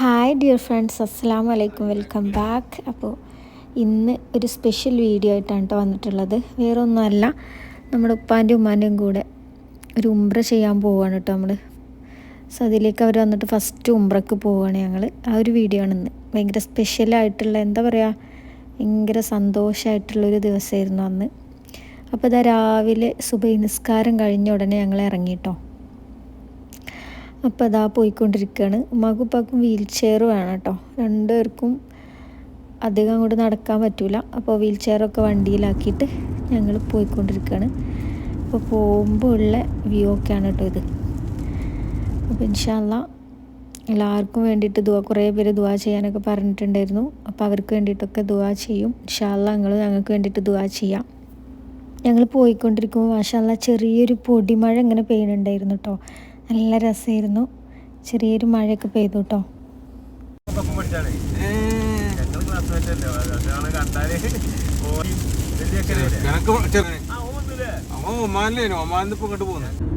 Hi dear friends അസ്സാം വലൈക്കും welcome back അപ്പോൾ ഇന്ന് ഒരു സ്പെഷ്യൽ വീഡിയോ ആയിട്ടാണ് കേട്ടോ വന്നിട്ടുള്ളത്. വേറെ ഒന്നുമല്ല നമ്മുടെ ഉപ്പാന്റെ ഉമ്മാന്റെയും കൂടെ ഒരു ഉംബ്ര ചെയ്യാൻ പോവുകയാണ് കേട്ടോ നമ്മൾ സോ അതിലേക്ക് അവർ വന്നിട്ട് ഫസ്റ്റ് ഉംബ്രക്ക് പോവുകയാണ് ഞങ്ങൾ ആ ഒരു വീഡിയോ ആണ് ഇന്ന്. ഭയങ്കര സ്പെഷ്യലായിട്ടുള്ള എന്താ പറയുക ഭയങ്കര സന്തോഷമായിട്ടുള്ളൊരു ദിവസമായിരുന്നു അന്ന്. അപ്പോൾ ഇതാ രാവിലെ സുബൈ നിസ്കാരം കഴിഞ്ഞ ഉടനെ ഞങ്ങൾ ഇറങ്ങിട്ടോ അപ്പോൾ അതാ പോയിക്കൊണ്ടിരിക്കുകയാണ് ഉമ്മാക്കും ഉപ്പാക്കും വീൽ ചെയർ വേണം കേട്ടോ രണ്ടുപേർക്കും അധികം അങ്ങോട്ട് നടക്കാൻ പറ്റില്ല അപ്പോൾ വീൽ ചെയറൊക്കെ വണ്ടിയിലാക്കിയിട്ട് ഞങ്ങൾ പോയിക്കൊണ്ടിരിക്കുകയാണ് അപ്പോൾ പോകുമ്പോൾ ഉള്ള വ്യൂ ഒക്കെയാണ് കേട്ടോ ഇത്. അപ്പോൾ ഇൻഷാല്ല എല്ലാവർക്കും വേണ്ടിയിട്ട് ദുവാ കുറേ പേര് ദുവാ ചെയ്യാനൊക്കെ പറഞ്ഞിട്ടുണ്ടായിരുന്നു. അപ്പോൾ അവർക്ക് വേണ്ടിയിട്ടൊക്കെ ദുവാ ചെയ്യും. ഇൻഷാല്ല നിങ്ങൾ ഞങ്ങൾക്ക് വേണ്ടിയിട്ട് ദുവാ ചെയ്യാം. ഞങ്ങൾ പോയിക്കൊണ്ടിരിക്കുമ്പോൾ മാഷാല്ല ചെറിയൊരു പൊടിമഴ ഇങ്ങനെ പെയ്യുന്നുണ്ടായിരുന്നു കേട്ടോ നല്ല രസമായിരുന്നു. ചെറിയൊരു മഴയൊക്കെ പെയ്തു കേട്ടോ ഒമാനിലേനു. ഒമാനിന്ന് ഇപ്പൊ ഇങ്ങോട്ട് പോകുന്നത്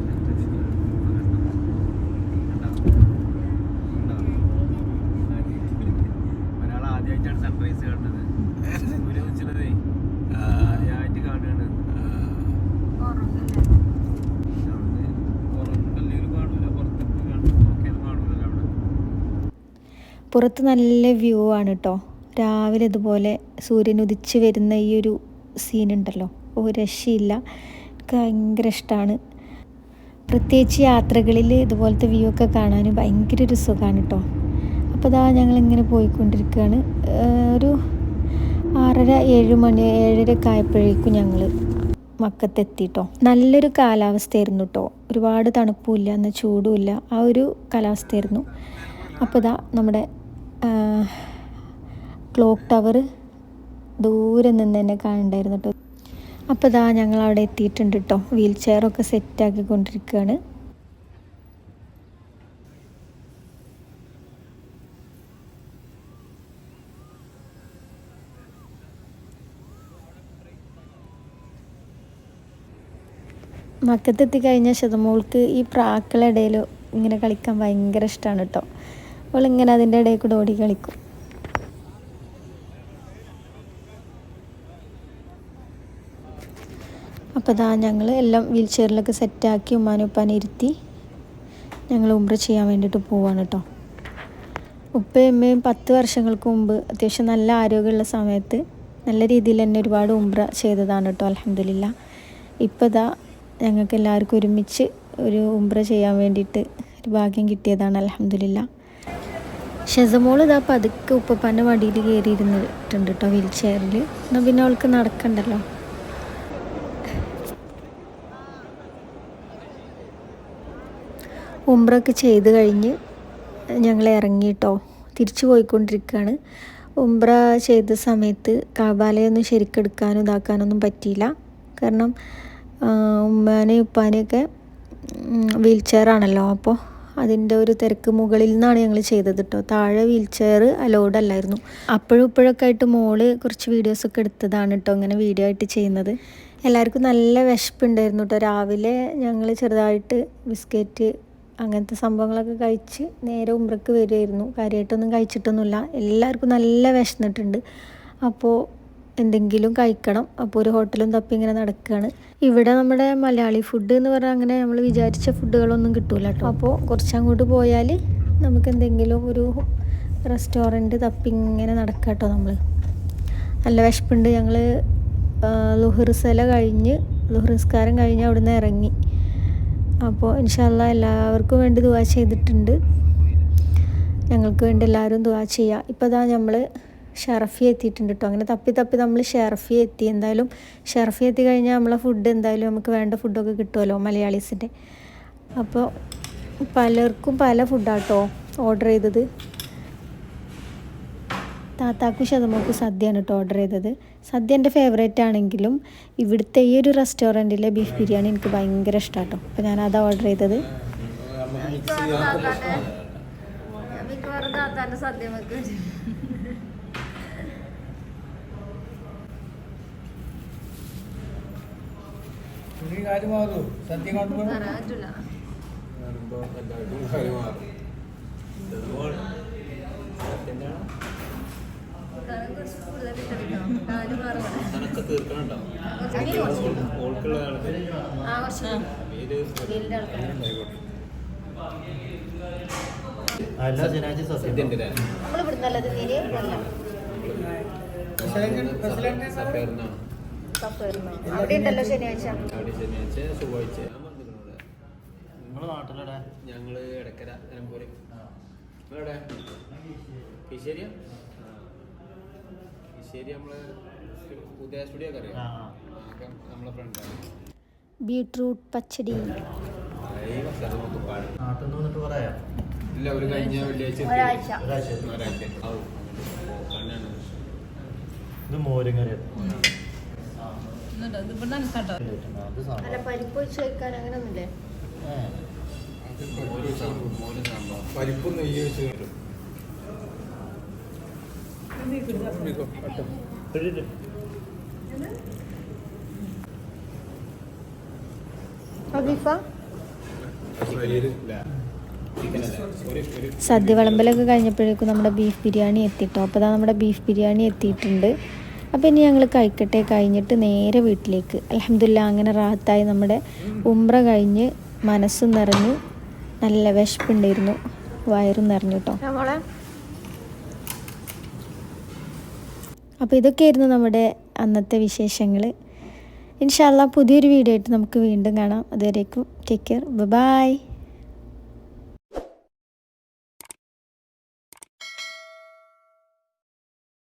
പുറത്ത് നല്ല വ്യൂ ആണ് കേട്ടോ രാവിലെ ഇതുപോലെ സൂര്യൻ ഉദിച്ച് വരുന്ന ഈ ഒരു സീൻ ഉണ്ടല്ലോ. ഒരു രക്ഷയില്ല. എനിക്ക് ഭയങ്കര ഇഷ്ടമാണ് പ്രത്യേകിച്ച് യാത്രകളിൽ ഇതുപോലത്തെ വ്യൂ ഒക്കെ കാണാൻ ഭയങ്കര ഒരു സുഖമാണ് കേട്ടോ അപ്പോൾ ഇതാ ഞങ്ങളിങ്ങനെ പോയിക്കൊണ്ടിരിക്കുകയാണ് ഒരു ആറര ഏഴ് മണി ഏഴരയൊക്കെ ആയപ്പോഴേക്കും ഞങ്ങൾ മക്കത്തെത്തിട്ടോ നല്ലൊരു കാലാവസ്ഥയായിരുന്നു കേട്ടോ ഒരുപാട് തണുപ്പുമില്ല എന്നാൽ ചൂടുമില്ല ആ ഒരു കാലാവസ്ഥയായിരുന്നു. അപ്പോൾ ഇതാ നമ്മുടെ ക്ലോക്ക് ടവർ ദൂരെ നിന്ന് തന്നെ കാണണ്ടായിരുന്നു കേട്ടോ അപ്പോൾ ഇതാ ഞങ്ങൾ അവിടെ എത്തിയിട്ടുണ്ട് കേട്ടോ വീൽ ചെയറൊക്കെ സെറ്റാക്കി കൊണ്ടിരിക്കുകയാണ് മക്കത്തെത്തി കഴിഞ്ഞ ശതമോൾക്ക് ഈ പ്രാക്കളുടെ ഇടയിൽ ഇങ്ങനെ കളിക്കാൻ ഭയങ്കര ഇഷ്ടമാണ് കേട്ടോ അവൾ ഇങ്ങനെ അതിന്റെ ഇടയിൽ കൂടെ ഓടി കളിക്കും. അപ്പോൾ ഇതാ ഞങ്ങൾ എല്ലാം വീൽ ചെയറിലൊക്കെ സെറ്റാക്കി ഉമ്മാനുപ്പാനെ ഇരുത്തി ഞങ്ങൾ ഉംറ ചെയ്യാൻ വേണ്ടിയിട്ട് പോവാണ് കേട്ടോ. ഉപ്പയും ഉമ്മയും പത്ത് വർഷങ്ങൾക്ക് മുമ്പ് അത്യാവശ്യം നല്ല ആരോഗ്യമുള്ള സമയത്ത് നല്ല രീതിയിൽ തന്നെ ഒരുപാട് ഉംറ ചെയ്തതാണ് കേട്ടോ അലഹമില്ല ഇപ്പോൾ ഇതാ ഞങ്ങൾക്ക് എല്ലാവർക്കും ഒരുമിച്ച് ഒരു ഉംറ ചെയ്യാൻ വേണ്ടിയിട്ട് ഒരു ഭാഗ്യം കിട്ടിയതാണ് അലഹമില്ല ഷെസമോൾ ഇതാ പതുക്കെ ഉപ്പപ്പാന്റെ വടിയിൽ കയറി ഇരുന്നിട്ടുണ്ട് കേട്ടോ വീൽ ചെയറിൽ എന്നാൽ പിന്നെ അവൾക്ക് നടക്കണ്ടല്ലോ. ഉംറൊക്കെ ചെയ്ത് കഴിഞ്ഞ് ഞങ്ങൾ ഇറങ്ങിയിട്ടോ തിരിച്ചു പോയിക്കൊണ്ടിരിക്കുകയാണ് ഉംറ ചെയ്ത സമയത്ത് കാബാലയൊന്നും ശരിക്കെടുക്കാനും ഇതാക്കാനൊന്നും പറ്റിയില്ല. കാരണം ഉമ്മാനെയും ഉപ്പാനെയൊക്കെ വീൽ ചെയറാണല്ലോ അപ്പോൾ അതിന്റെ ഒരു തിരക്ക് മുകളിൽ നിന്നാണ് ഞങ്ങൾ ചെയ്തത് കേട്ടോ താഴെ വീൽ ചെയർ അലോഡ് അല്ലായിരുന്നു. അപ്പോഴും ഇപ്പോഴൊക്കെ ആയിട്ട് മോൾ കുറച്ച് വീഡിയോസൊക്കെ എടുത്തതാണ് കേട്ടോ ഇങ്ങനെ വീഡിയോ ആയിട്ട് ചെയ്യുന്നത്. എല്ലാവർക്കും നല്ല വിശപ്പുണ്ടായിരുന്നു കേട്ടോ രാവിലെ ഞങ്ങൾ ചെറുതായിട്ട് ബിസ്ക്കറ്റ് അങ്ങനത്തെ സംഭവങ്ങളൊക്കെ കഴിച്ച് നേരെ ഉമ്രക്ക് വരുമായിരുന്നു കാര്യമായിട്ടൊന്നും കഴിച്ചിട്ടൊന്നുമില്ല. എല്ലാവർക്കും നല്ല വിശന്നിട്ടുണ്ട്. അപ്പോൾ എന്തെങ്കിലും കഴിക്കണം. അപ്പോൾ ഒരു ഹോട്ടലും തപ്പി ഇങ്ങനെ നടക്കുകയാണ് ഇവിടെ നമ്മുടെ മലയാളി ഫുഡ് എന്ന് പറഞ്ഞാൽ അങ്ങനെ നമ്മൾ വിചാരിച്ച ഫുഡുകളൊന്നും കിട്ടൂല കേട്ടോ അപ്പോൾ കുറച്ചങ്ങോട്ട് പോയാൽ നമുക്ക് എന്തെങ്കിലും ഒരു റെസ്റ്റോറന്റ് തപ്പി ഇങ്ങനെ നടക്കുക കേട്ടോ നമ്മൾ നല്ല വിശപ്പുണ്ട്. ഞങ്ങൾ ലുഹൃസല കഴിഞ്ഞ് ലുഹൃസ്കാരം കഴിഞ്ഞ് അവിടുന്ന് ഇറങ്ങി. അപ്പോൾ ഇൻഷല്ല എല്ലാവർക്കും വേണ്ടി ദുവാ ചെയ്തിട്ടുണ്ട്. ഞങ്ങൾക്ക് വേണ്ടി എല്ലാവരും ദുവാ ചെയ്യുക ഇപ്പോൾ ഇതാ നമ്മൾ ഷെറഫി എത്തിയിട്ടുണ്ട് കേട്ടോ അങ്ങനെ തപ്പി തപ്പി നമ്മൾ ഷെറഫി എത്തി. എന്തായാലും ഷെറഫി എത്തി കഴിഞ്ഞാൽ നമ്മളെ ഫുഡ് എന്തായാലും നമുക്ക് വേണ്ട ഫുഡൊക്കെ കിട്ടുമല്ലോ മലയാളീസിന്റെ അപ്പോൾ പലർക്കും പല ഫുഡാട്ടോ ഓർഡർ ചെയ്തത്. താത്താക്കും ശതമോക്കും സദ്യയാണ് കേട്ടോ ഓർഡർ ചെയ്തത്. സദ്യ എന്റെ ഫേവറേറ്റ് ആണെങ്കിലും ഇവിടുത്തെ ഈ ഒരു റെസ്റ്റോറന്റിലെ ബീഫ് ബിരിയാണി എനിക്ക് ഭയങ്കര ഇഷ്ടമാണ് കേട്ടോ അപ്പോൾ ഞാൻ അതാ ഓർഡർ ചെയ്തത്. കാര്യം മാറൂ. സത്യം കാണുമ്പോൾ ചെറുപ്പോൾ തനക്ക് തീർക്കണുണ്ടോ? ഓൾക്കുള്ള ആൾക്ക് ജനാജി സത്യം അല്ലേ നമ്മളിവിടുന്നല്ലത് പ്രസിഡന്റ് സഫേറിനാണ് അവിടെ ഉണ്ടല്ലോ ശനിയാഴ്ച. ചൊവ്വാഴ്ച. നിങ്ങളെ നാട്ടിലെടെ ഞങ്ങൾ എടക്കര നിലമ്പൂര്. നിങ്ങളെവിടെ? കിശ്ശേരിയാ കിശ്ശേരി നമ്മൾ ഉദയ സ്റ്റുഡിയോ ഒക്കെ അറിയാം? ആ ആകെ നമ്മളെ ഫ്രണ്ടാണ് ബീട്രൂട്ട് പച്ചടി. നമുക്ക് പാടും. നാട്ടിൽ നിന്ന് വന്നിട്ട് പറയാ ഇല്ല ഒരു കഴിഞ്ഞ വെള്ളിയാഴ്ച എത്തി. ഒരാഴ്ച. ഇത് മോരും ഔ, കണ്ണാണ്. ഇത് കറി അല്ല പരിപ്പ് വെച്ച് കഴിക്കാൻ അങ്ങനെ ഒന്നുമില്ലേ നെയ്യ് വെച്ച് സദ്യ വിളമ്പലൊക്കെ കഴിഞ്ഞപ്പോഴേക്കും നമ്മുടെ ബീഫ് ബിരിയാണി എത്തിയിട്ടോ അപ്പോൾ നമ്മുടെ ബീഫ് ബിരിയാണി എത്തിയിട്ടുണ്ട്. അപ്പോൾ ഇനി ഞങ്ങൾ കഴിക്കട്ടെ കഴിഞ്ഞിട്ട് നേരെ വീട്ടിലേക്ക്. അലഹമില്ല അങ്ങനെ റാഹത്തായി നമ്മുടെ ഉമ്ര കഴിഞ്ഞ് മനസ്സും നിറഞ്ഞു നല്ല വിശപ്പുണ്ടായിരുന്നു. വയറും നിറഞ്ഞു കേട്ടോ അപ്പോൾ ഇതൊക്കെയായിരുന്നു നമ്മുടെ അന്നത്തെ വിശേഷങ്ങൾ ഇൻഷാല്ല പുതിയൊരു വീഡിയോ ആയിട്ട് നമുക്ക് വീണ്ടും കാണാം. അതുവരേക്കും ടേക്ക് കെയർ ബൈ